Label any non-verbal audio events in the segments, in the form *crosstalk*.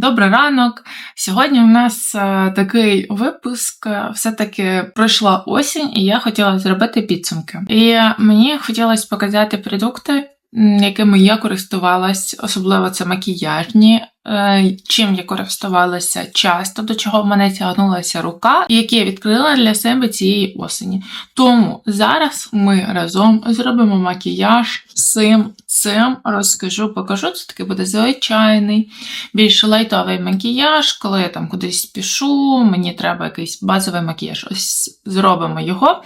Добрий ранок. Сьогодні у нас е, такий випуск. е, Все-таки пройшла осінь, і я хотіла зробити підсумки. І мені хотілося показати продукти, якими я користувалась, особливо це макіяжні. Е, Чим я користувалася часто, до чого в мене тягнулася рука, і які я відкрила для себе цієї осені. Тому зараз ми разом зробимо макіяж цим, цим розкажу, покажу. Це таки буде звичайний більш лайтовий макіяж, коли я там кудись спішу, мені треба якийсь базовий макіяж. Ось зробимо його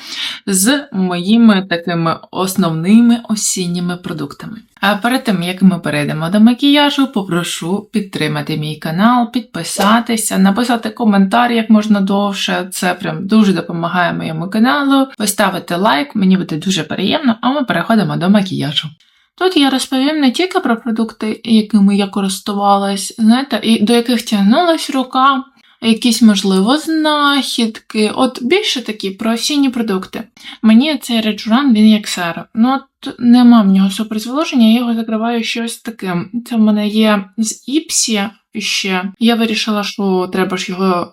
з моїми такими основними осінніми продуктами. А перед тим, як ми перейдемо до макіяжу, попрошу підтримати мій канал, підписатися, написати коментар як можна довше. Це прям дуже допомагає моєму каналу. Поставити лайк, мені буде дуже приємно, а ми переходимо до макіяжу. Тут я розповім не тільки про продукти, якими я користувалась, знаєте, і до яких тягнулась рука, якісь, можливо, знахідки. От більше такі про осінні продукти. Мені цей реджуран, він як сера. Ну, от нема в нього суперзволоження, я його закриваю щось таким. Це в мене є з Іпсі ще. Я вирішила, що треба ж його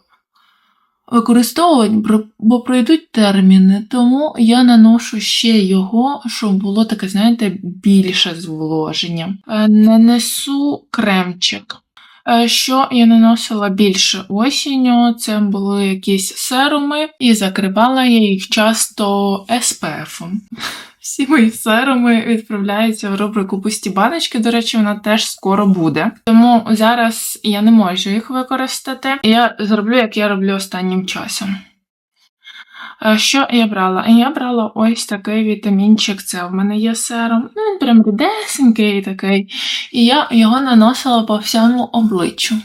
використовувати, бо- бо пройдуть терміни, тому я наношу ще його, щоб було таке, знаєте, більше зволоження. Е, Нанесу кремчик. Е, Що я наносила більше осінню, це були якісь серуми, і закривала я їх часто SPF. *laughs* Всі мої серуми відправляються в рубрику пусті баночки. До речі, вона теж скоро буде. Тому зараз я не можу їх використати. Я зроблю, як я роблю останнім часом. Е, Що я брала? Я брала ось такий вітамінчик. Це в мене є сером. Ну, він прям рідесенький такий. І я його наносила по всьому обличчю.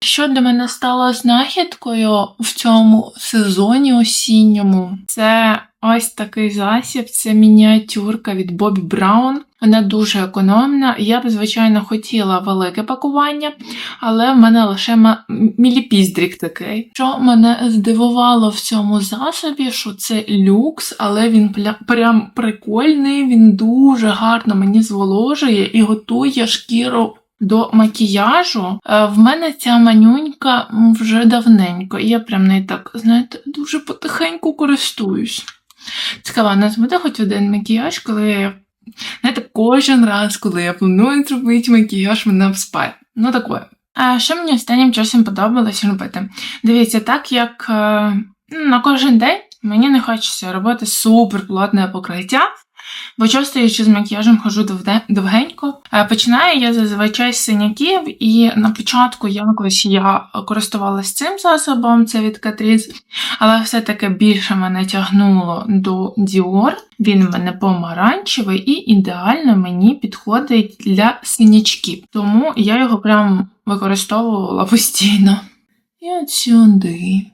Що для мене стало знахідкою в цьому сезоні осінньому, це ось такий засіб, це мініатюрка від Бобі Браун. Вона дуже економна. Я б, звичайно, хотіла велике пакування, але в мене лише міліпіздрік такий. Що мене здивувало в цьому засобі, що це люкс, але він прям прикольний, він дуже гарно мені зволожує і готує шкіру до макіяжу. Е, В мене ця манюнька вже давненько, я прям нею так, знаєте, дуже потихеньку користуюсь. Цікаво, у нас буде хоч один макіяж, коли я. Знаєте, кожен раз, коли я планую зробити макіяж, мене вспає. Ну таке. А що мені останнім часом подобалось робити? Дивіться, так як е, ну, на кожен день мені не хочеться робити суперплотне покриття, бо часто я ще з макіяжем хожу довгенько. Е, Починаю я зазвичай з синяків, і на початку якось я користувалася цим засобом, це від Catrice, але все-таки більше мене тягнуло до Dior. Він в мене помаранчевий і ідеально мені підходить для синячків. Тому я його прям використовувала постійно. І от сюди.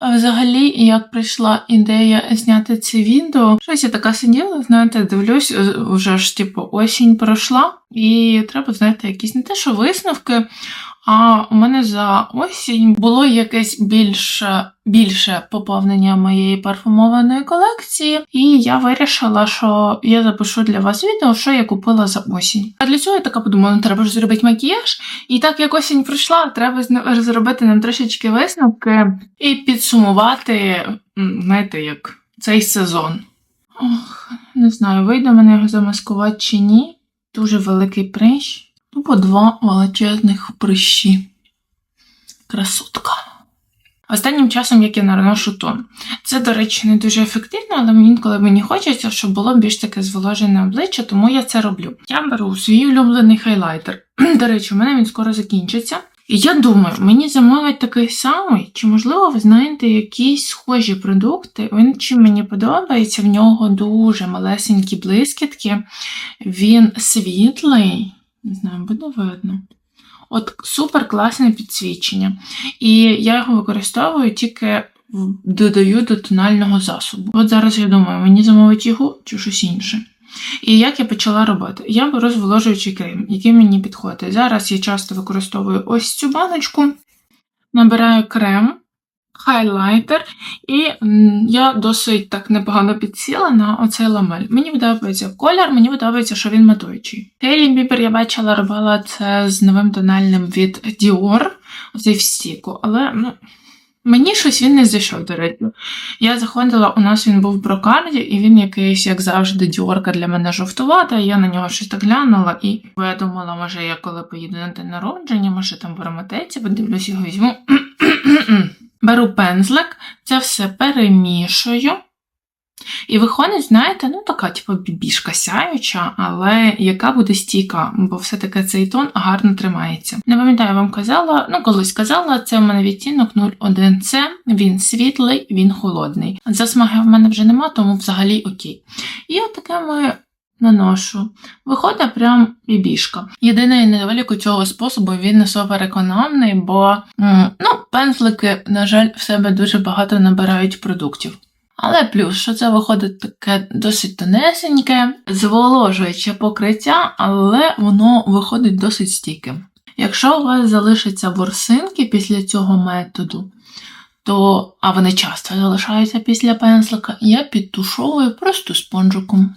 А взагалі, як прийшла ідея зняти це відео, щось я така сиділа, знаєте, дивлюсь, е, вже ж типу осінь пройшла, і треба, знаєте, якісь не те, що висновки. А у мене за осінь було якесь більше, більше поповнення моєї парфумованої колекції, і я вирішила, що я запишу для вас відео, що я купила за осінь. А для цього я така подумала, ну треба ж зробити макіяж. І так як осінь пройшла, треба зробити нам трошечки висновки і підсумувати, знаєте, як цей сезон. Ох, не знаю, вийде мене його замаскувати чи ні. Дуже великий прищ. Тупо два величезних прищі. Красотка. Останнім часом, як я наношу тон. Це, до речі, не дуже ефективно, але інколи мені хочеться, щоб було більш таке зволожене обличчя, тому я це роблю. Я беру свій улюблений хайлайтер. *clears throat* До речі, у мене він скоро закінчиться. І я думаю, мені замовить такий самий, чи можливо ви знаєте якісь схожі продукти. Він чим мені подобається, в нього дуже малесенькі блискітки, він світлий, не знаю, буде видно. От супер класне підсвічення. І я його використовую тільки додаю до тонального засобу. От зараз я думаю, мені замовить його чи щось інше. І як я почала робити? Я беру зволожуючий крем, який мені підходить. Зараз я часто використовую ось цю баночку, набираю крем, хайлайтер, і я досить так непогано підсіла на оцей ламель. Мені подобається колір, мені подобається, що він матуючий. Хейлі Бібер я бачила, робила це з новим тональним від Dior, оцей в стіку, але ну, мені щось він не зайшов, до речі. Я заходила, у нас він був в брокарді, і він якийсь, як завжди, діорка для мене жовтувата. Я на нього щось так глянула, і я думала, може, я коли поїду на день народження, може там в ароматеці, подивлюсь його візьму. *clears throat* Беру пензлик, це все перемішую. І виходить, знаєте, ну така, типу, бібішка сяюча, але яка буде стійка, бо все-таки цей тон гарно тримається. Не пам'ятаю, вам казала, ну колись казала, це в мене відтінок 01C, він світлий, він холодний. Засмаги в мене вже нема, тому взагалі окей. І отаке ми наношу. Виходить прям бібішка. Єдиний недолік у цього способу він не супер економний, бо ну, пензлики, на жаль, в себе дуже багато набирають продуктів. Але плюс, що це виходить таке досить тонесеньке, зволожуюче покриття, але воно виходить досить стійким. Якщо у вас залишаться ворсинки після цього методу, то, а вони часто залишаються після пензлика, я підтушовую просто спонжиком.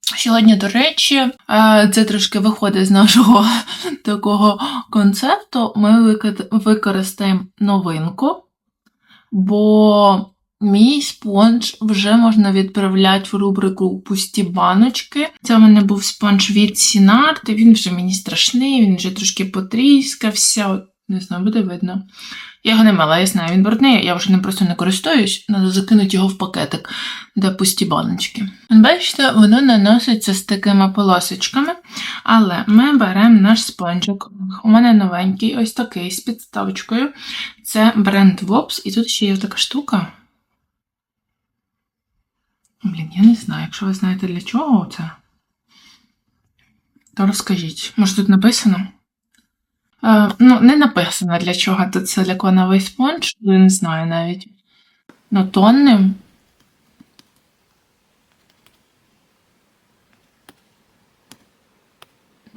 Сьогодні, до речі, е, це трошки виходить з нашого *laughs* такого концепту. Ми використаємо новинку, бо мій спонж вже можна відправляти в рубрику пусті баночки. Це в мене був спонж від Сінарт, він вже мені страшний, він вже трошки потріскався. От, не знаю, буде видно. Я його не мала, я знаю, він брудний, я вже ним просто не користуюсь, треба закинути його в пакетик, де пусті баночки. Бачите, воно наноситься з такими полосочками, але ми беремо наш спонжик. У мене новенький, ось такий з підставочкою. Це бренд Wops, і тут ще є така штука. Блін, я не знаю, якщо ви знаєте для чого це, то розкажіть. Може тут написано? Е, ну, не написано для чого тут силиконовий спонж, я не знаю навіть. Ну, тонним.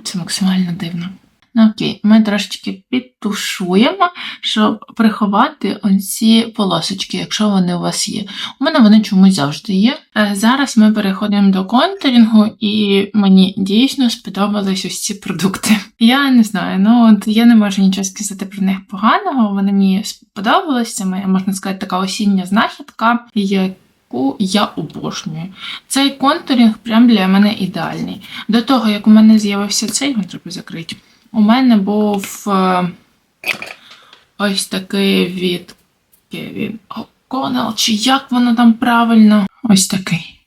Це максимально дивно. Ну окей, ми трошечки підтушуємо, щоб приховати оці полосочки, якщо вони у вас є. У мене вони чомусь завжди є. Е, Зараз ми переходимо до контурінгу, і мені дійсно сподобались ось ці продукти. *laughs* Я не знаю, ну от я не можу нічого сказати про них поганого. Вони мені сподобались. Це моя, можна сказати, така осіння знахідка. Яку я обожнюю. Цей контурінг прям для мене ідеальний. До того, як у мене з'явився цей, його треба закрити. У мене був е, ось такий від Кевін О'Коннелл, чи як воно там правильно? Ось такий.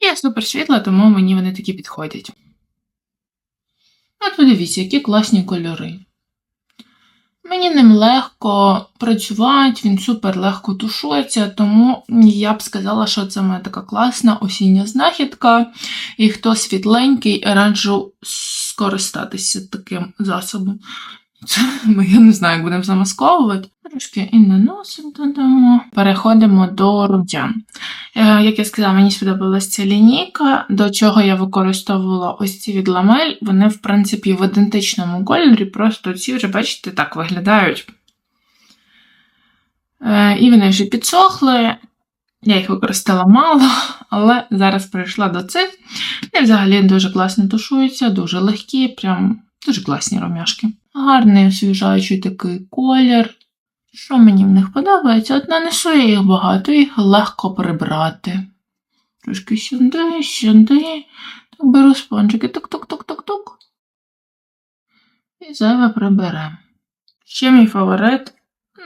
Я супер світла, тому мені вони такі підходять. От подивіться, які класні кольори. Мені ним легко працювати, він супер легко тушується, тому я б сказала, що це моя така класна осіння знахідка. І хто світленький, раджу скористатися таким засобом. *laughs* Це ми, я не знаю, як будемо замасковувати. Трошки і наносимо додамо. Переходимо до рум'ян. Е, Як я сказала, мені сподобалася ця лінійка, до чого я використовувала ось ці від ламель. Вони, в принципі, в ідентичному кольорі, просто ці вже, бачите, так виглядають. Е, І вони вже підсохли. Я їх використала мало, *laughs* але зараз прийшла до цих. Вони взагалі дуже класно тушуються, дуже легкі, прям дуже класні ромяшки. Гарний освіжаючий такий колір. Що мені в них подобається? От нанесу я їх багато, їх легко прибрати. Трошки сюди, сюди. Так беру спонжики, тук-тук-тук-тук-тук. І зайве приберемо. Ще мій фаворит.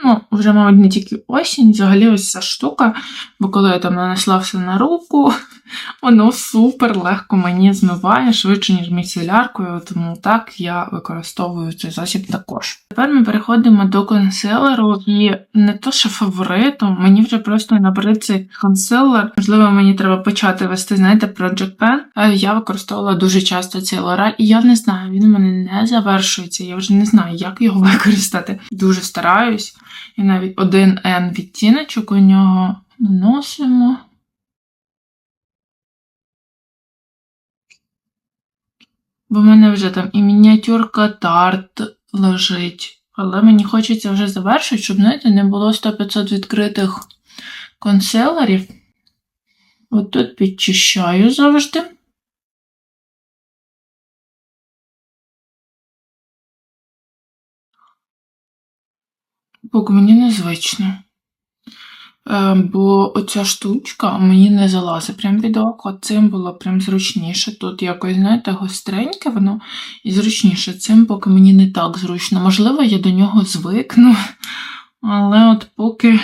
Ну, вже, мабуть, не тільки осінь, взагалі ось ця штука, бо коли я там нанесла все на руку, *laughs* воно супер легко мені змиває, швидше, ніж міцеляркою, тому так я використовую цей засіб також. Тепер ми переходимо до консилеру, і не то, що фаворитом, мені вже просто набрид цей консилер. Можливо, мені треба почати вести, знаєте, Project Pen. Е, Я використовувала дуже часто цей лораль, і я не знаю, він у мене не завершується. Я вже не знаю, як його *laughs* використати. Дуже стараюсь. І навіть один N відтіночок у нього наносимо. Бо в мене вже там і мініатюрка тарт лежить Але мені хочеться вже завершити, щоб, знаєте, не було 100-500 відкритих консилерів. От тут підчищаю завжди. Поки мені незвично. Е, бо оця штучка мені не залазить прям від ока. Цим було прям зручніше. Тут якось, знаєте, гостреньке воно і зручніше. Цим поки мені не так зручно. Можливо, я до нього звикну, але от поки.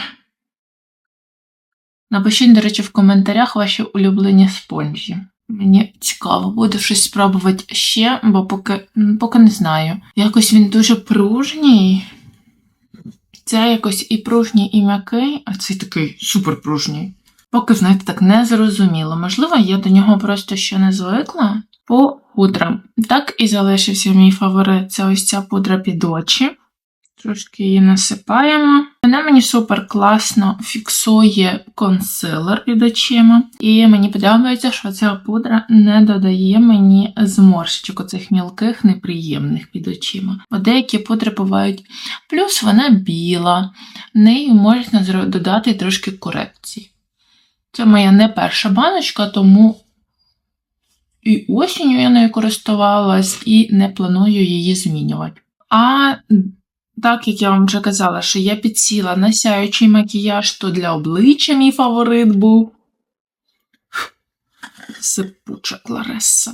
Напишіть, до речі, в коментарях ваші улюблені спонжі. Мені цікаво, буду щось спробувати ще, бо поки, поки не знаю. Якось він дуже пружній. Це якось і пружній, і м'який, а цей такий супер пружній. Поки, знаєте, так не зрозуміло. Можливо, я до нього просто ще не звикла. По пудрам. Так і залишився мій фаворит це ось ця пудра під очі. Трошки її насипаємо. Вона мені супер класно фіксує консилер під очима. І мені подобається, що ця пудра не додає мені зморщичок оцих мілких, неприємних під очима. Бо деякі пудри бувають. Плюс вона біла, нею можна додати трошки корекції. Це моя не перша баночка, тому і осінню я нею користувалась, і не планую її змінювати. А так, як я вам вже казала, що я підсіла на сяючий макіяж, то для обличчя мій фаворит був сипуча Клареса.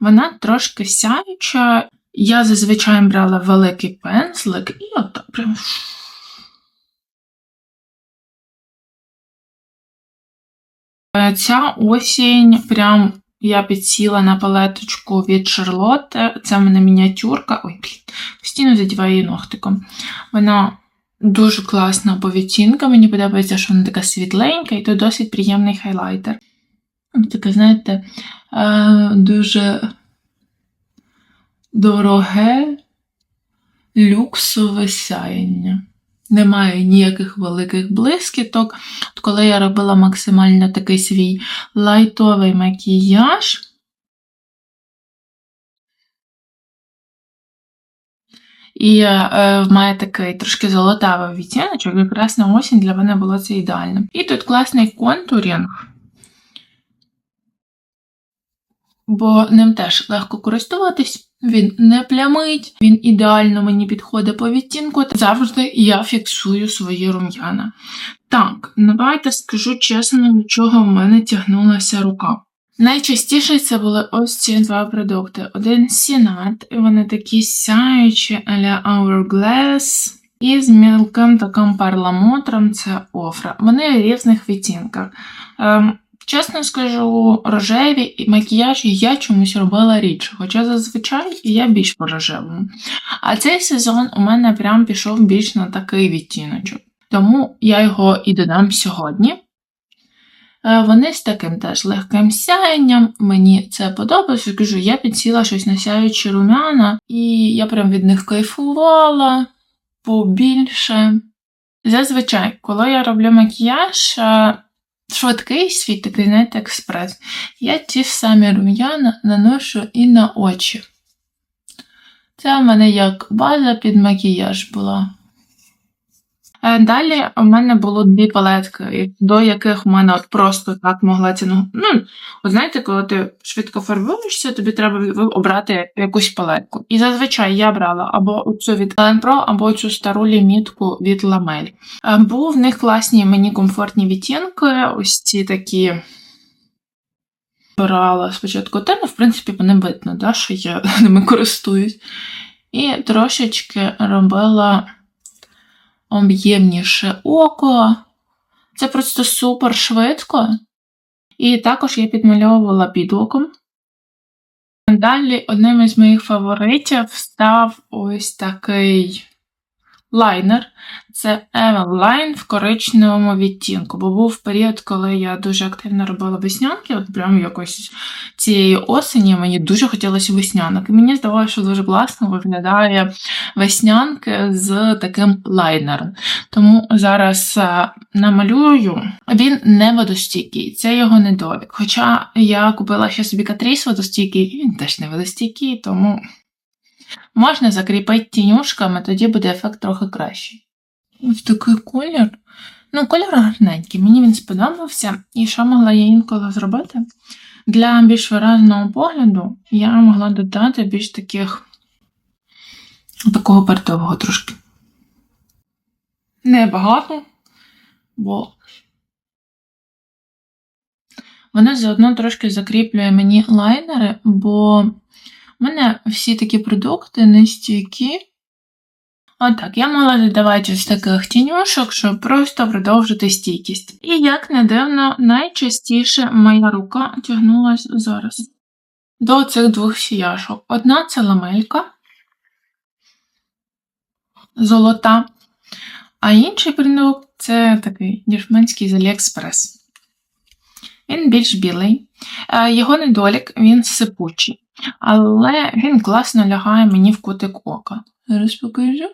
Вона трошки сяюча. Я зазвичай брала великий пензлик і отак прям. Ця осінь прям я підсіла на палеточку від Шарлотте. Це в мене мініатюрка. Ой, блін, постійно задіваю її ногтиком. Вона дуже класна по відтінка. Мені подобається, що вона така світленька, і тут досить приємний хайлайтер. Таке, знаєте, е, дуже дороге люксове сяєння немає ніяких великих блискіток. От коли я робила максимально такий свій лайтовий макіяж, і е, має такий трошки золотавий відтіночок, якраз на осінь для мене було це ідеально. І тут класний контурінг, бо ним теж легко користуватись. Він не плямить, він ідеально мені підходить по відтінку. Завжди я фіксую свої рум'яна. Так, давайте скажу чесно, нічого в мене тягнулася рука. Найчастіше це були ось ці два продукти. Один Сінат, вони такі сяючі а-ля Hourglass, і з мілким таким парламутром це офра. Вони в різних відтінках. Ем, Чесно скажу, рожеві і макіяжі я чомусь робила рідше, хоча зазвичай я більш по рожевому. А цей сезон у мене прям пішов більш на такий відтіночок. Тому я його і додам сьогодні. Е, вони з таким теж легким сяєнням, мені це подобається. Кажу, я підсіла щось на сяючі рум'яна, і я прям від них кайфувала побільше. Зазвичай, коли я роблю макіяж, е, швидкий свій такий, знаєте, експрес. Я ті ж самі рум'яна наношу і на очі. Це в мене як база під макіяж була. Е, далі у мене було дві палетки, до яких в мене от просто так могла ціну. Ну, от знаєте, коли ти швидко фарбуєшся, тобі треба обрати якусь палетку. І зазвичай я брала або цю від Ellen Pro, або цю стару лімітку від Lamel. Е, бо в них класні мені комфортні відтінки, ось ці такі. Брала спочатку тему, в принципі, по видно, да, що я *laughs* ними користуюсь. І трошечки робила об'ємніше око. Це просто супер швидко. І також я підмальовувала під оком. Далі одним із моїх фаворитів став ось такий лайнер. Це Eveline в коричневому відтінку, бо був період, коли я дуже активно робила веснянки, от прям якось цієї осені мені дуже хотілося веснянок. І мені здавалося, що дуже класно виглядає веснянки з таким лайнером. Тому зараз е, намалюю. Він не водостійкий, це його недолік. Хоча я купила ще собі катріс водостійкий, він теж не водостійкий, тому. Можна закріпити тінюшками, тоді буде ефект трохи кращий. Ось такий колір. Ну, колір гарненький, мені він сподобався. І що могла я інколи зробити? Для більш виразного погляду я могла додати більш таких такого пертового трошки. Небагато, бо воно заодно трошки закріплює мені лайнери, бо в мене всі такі продукти нестійкі. Отак, я мала додавати ось таких тінюшок, щоб просто продовжити стійкість. І, як не дивно, найчастіше моя рука тягнулася зараз до цих двох сіяшок. Одна це ламелька золота, а інший продукт це такий дішменський з Aliexpress. Він більш білий. Е, його недолік, він сипучий, але він класно лягає мені в кутик ока. Зараз покажу.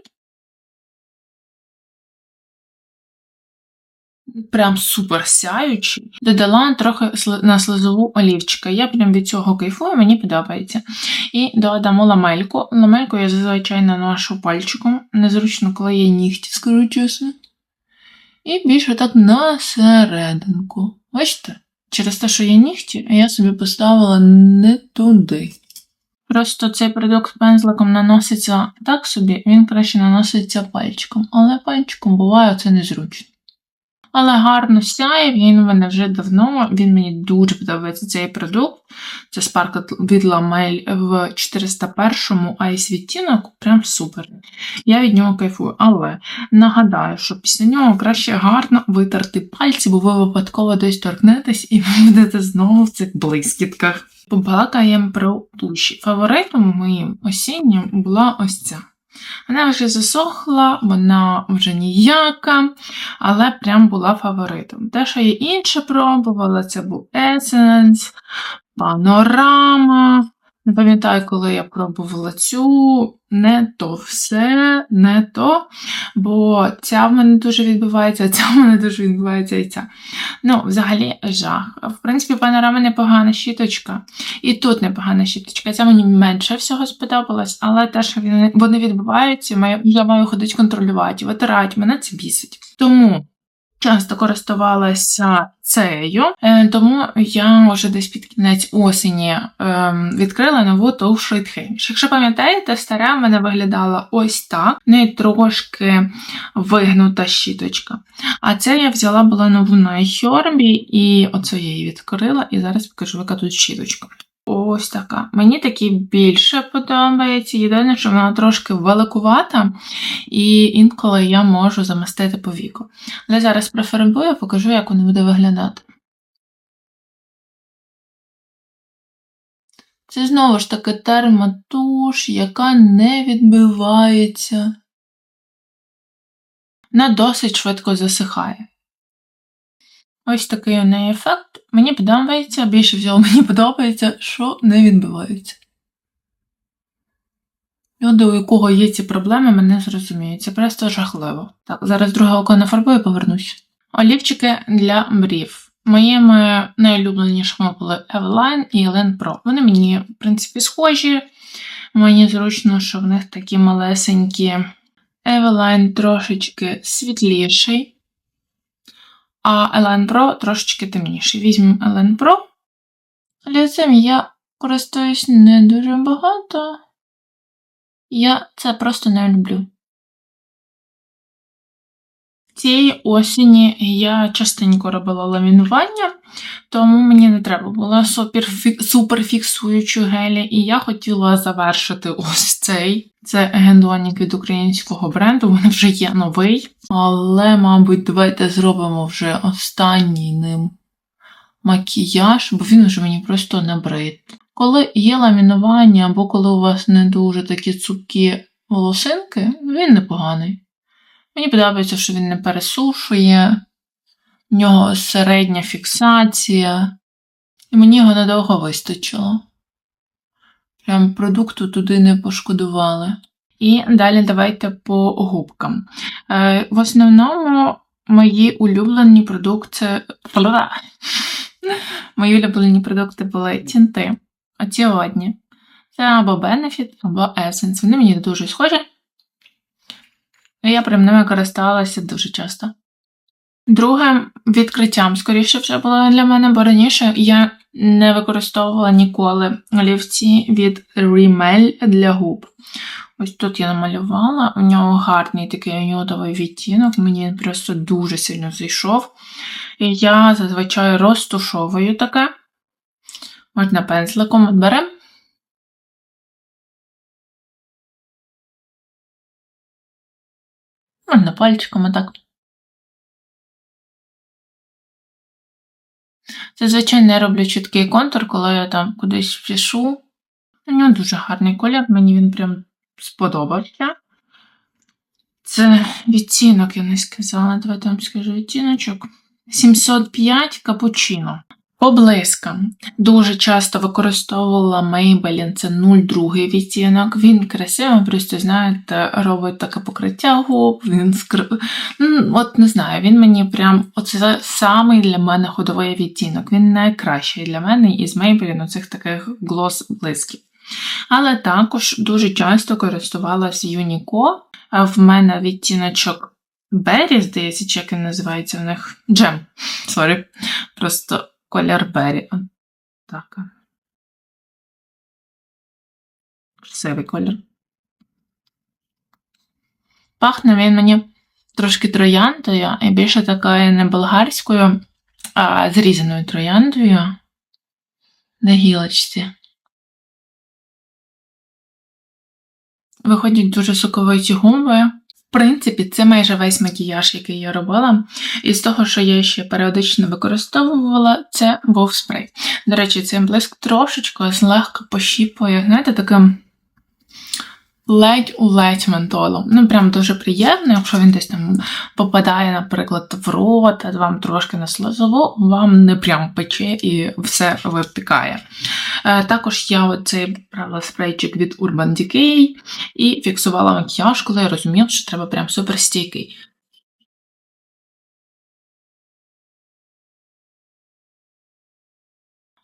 Прям супер сяючий. Додала трохи на слизову олівчика. Я прям від цього кайфую, мені подобається. І додамо ламельку. Ламельку я зазвичай наношу пальчиком. Незручно, коли є нігті скручуюся. І більше так на серединку. Бачите? Через те, що є нігті, я собі поставила не туди. Просто цей продукт пензликом наноситься так собі, він краще наноситься пальчиком. Але пальчиком буває це незручно. Але гарно сяє, він у мене вже давно, він мені дуже подобається цей продукт. Це Sparkle від Lamel в 401 Ice відтінок, прям супер. Я від нього кайфую. Але нагадаю, що після нього краще гарно витерти пальці, бо ви випадково десь торкнетесь і *laughs* ви будете знову в цих блискітках. Побалакаємо про туші. Фаворитом моїм осіннім була ось ця. Вона вже засохла, вона вже ніяка, але прям була фаворитом. Те, що я інше пробувала, це був Essence, Панорама. Не пам'ятаю, коли я пробувала цю, не то все, не то. Бо ця в мене дуже відбувається, ця в мене дуже відбувається і ця. Ну, взагалі, жах. В принципі, панорама непогана щіточка. І тут непогана щіточка. Ця мені менше всього сподобалась, але те, що вони відбуваються, я маю ходити контролювати, витирати, мене це бісить. Тому часто користувалася цею, е, тому я вже десь під кінець осені ем, відкрила нову Tow Shade Якщо пам'ятаєте, стара в мене виглядала ось так, не трошки вигнута щіточка. А це я взяла була нову на iHerb, і оце я її відкрила, і зараз покажу, яка тут щіточка. Ось така. Мені такі більше подобається. Єдине, що вона трошки великувата, і інколи я можу замастити по віку. Але зараз профарбую, покажу, як воно буде виглядати. Це знову ж таки термотуш, яка не відбивається. Вона досить швидко засихає. Ось такий у неї ефект. Мені подобається, більше всього мені подобається, що не відбувається. Люди, у якого є ці проблеми, мене зрозуміють. Це просто жахливо. Так, зараз друге око нафарбую повернусь. Олівчики для брів. Моїми найулюбленішими були Eveline і Elen Pro. Вони мені, в принципі, схожі. Мені зручно, що в них такі малесенькі. Eveline трошечки світліший а Elen Pro трошечки темніший. Візьмемо Elen Pro. Але цим я користуюсь не дуже багато. Я це просто не люблю. Цієї осені я частенько робила ламінування, тому мені не треба було суперфіксуючу гелі, і я хотіла завершити ось цей. Це гендонік від українського бренду, він вже є новий. Але, мабуть, давайте зробимо вже останній ним макіяж, бо він вже мені просто набрид. Коли є ламінування, або коли у вас не дуже такі цупкі волосинки, він непоганий. Мені подобається, що він не пересушує, в нього середня фіксація, і мені його надовго вистачило. Прям продукту туди не пошкодували. І далі давайте по губкам. Е, в основному мої улюблені продукти. Мої улюблені продукти були тінти. Оці одні. Це або Benefit, або Essence. Вони мені дуже схожі. І я прям ними користувалася дуже часто. Другим відкриттям, скоріше вже було для мене, бо раніше я не використовувала ніколи олівці від Rimmel для губ. Ось тут я намалювала, у нього гарний такий нюдовий відтінок, мені просто дуже сильно зайшов. І я зазвичай розтушовую таке. Можна пензликом беремо. Можна пальчиком отак. Зазвичай не роблю чіткий контур, коли я там кудись пішу. У нього дуже гарний колір, мені він прям сподобався. Це відтінок, я не сказала. Давайте вам скажу відтіночок. 705 капучино. Поблискам. Дуже часто використовувала Maybelline, це 02 відтінок. Він красивий, просто, знаєте, робить таке покриття губ, він скр... ну, от не знаю, він мені прям оце самий для мене ходовий відтінок. Він найкращий для мене із Maybelline цих таких глос блисків. Але також дуже часто користувалась Юніко. В мене відтіночок Berry, здається, як він називається в них. Джем. Сорі. Просто колір Беррі. Так. Красивий колір. Пахне він мені трошки трояндою, і більше такою не болгарською, а зрізаною трояндою на гілочці. Виходять дуже соковиті губи. В принципі, це майже весь макіяж, який я робила. І з того, що я ще періодично використовувала, це був спрей. До речі, цей блиск трошечки злегка пощіпує, знаєте, таким ледь-ледь ментолом. Ну, прям дуже приємно, якщо він десь там попадає, наприклад, в рот, а вам трошки на слизову, вам не прям пече і все випікає. Е, також я оцей брала спрейчик від Urban Decay і фіксувала макіяж, коли я розуміла, що треба прям суперстійкий.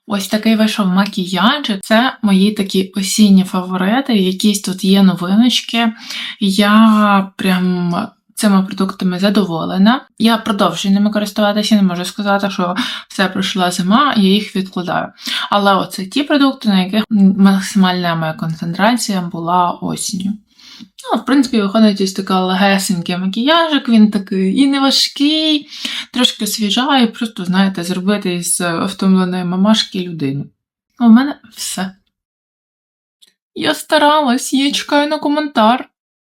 Ось такий вийшов макіяж. Це мої такі осінні фаворити. Якісь тут є новиночки. Я прям цими продуктами задоволена. Я продовжую ними користуватися, не можу сказати, що все пройшла зима, я їх відкладаю. Але оце ті продукти, на яких максимальна моя концентрація була осінню. Ну, в принципі, виходить ось така легесенький макіяжик, він такий і не важкий, трошки свіжає, просто, знаєте, зробити з втомленої мамашки людину. У мене все. Я старалась, я чекаю на коментар.